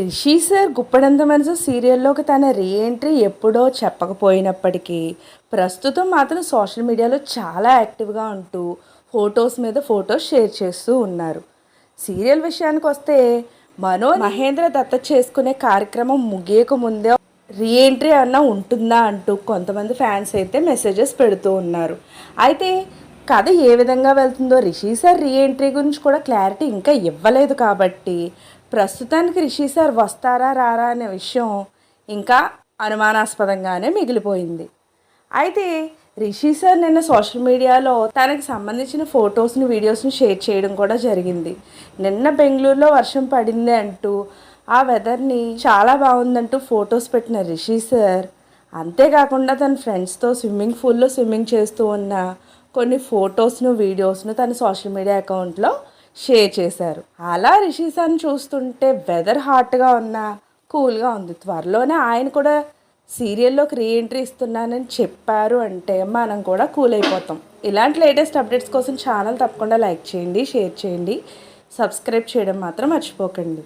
Rishi sir Guppedantha మనసు సీరియల్లోకి తన reentry ఎప్పుడో చెప్పకపోయినప్పటికీ ప్రస్తుతం మాత్రం సోషల్ మీడియాలో చాలా యాక్టివ్గా ఉంటూ ఫొటోస్ మీద ఫొటోస్ షేర్ చేస్తూ ఉన్నారు. సీరియల్ విషయానికి వస్తే మనో మహేంద్ర దత్త చేసుకునే కార్యక్రమం ముగియక ముందే రీఎంట్రీ అన్నా ఉంటుందా అంటూ కొంతమంది ఫ్యాన్స్ అయితే మెసేజెస్ పెడుతూ ఉన్నారు. అయితే కథ ఏ విధంగా వెళ్తుందో రిషి సార్ రీఎంట్రీ గురించి కూడా క్లారిటీ ఇంకా ఇవ్వలేదు కాబట్టి ప్రస్తుతానికి రిషి సార్ వస్తారా రారా అనే విషయం ఇంకా అనుమానాస్పదంగానే మిగిలిపోయింది. అయితే రిషి సార్ నిన్న సోషల్ మీడియాలో తనకి సంబంధించిన ఫొటోస్ని వీడియోస్ని షేర్ చేయడం కూడా జరిగింది. నిన్న బెంగళూరులో వర్షం పడింది అంటూ ఆ వెదర్ని చాలా బాగుందంటూ ఫొటోస్ పెట్టిన రిషి సార్ అంతేకాకుండా తన ఫ్రెండ్స్తో స్విమ్మింగ్ పూల్లో స్విమ్మింగ్ చేస్తూ ఉన్న కొన్ని ఫొటోస్ను వీడియోస్ను తన సోషల్ మీడియా అకౌంట్లో షేర్ చేశారు. అలా రిషి చూస్తుంటే వెదర్ హాట్గా ఉన్న కూల్గా ఉంది. త్వరలోనే ఆయన కూడా సీరియల్లోకి రీఎంట్రీ ఇస్తున్నానని చెప్పారు అంటే మనం కూడా కూల్ అయిపోతాం. ఇలాంటి లేటెస్ట్ అప్డేట్స్ కోసం ఛానల్ తప్పకుండా లైక్ చేయండి షేర్ చేయండి. సబ్స్క్రైబ్ చేయడం మాత్రం మర్చిపోకండి.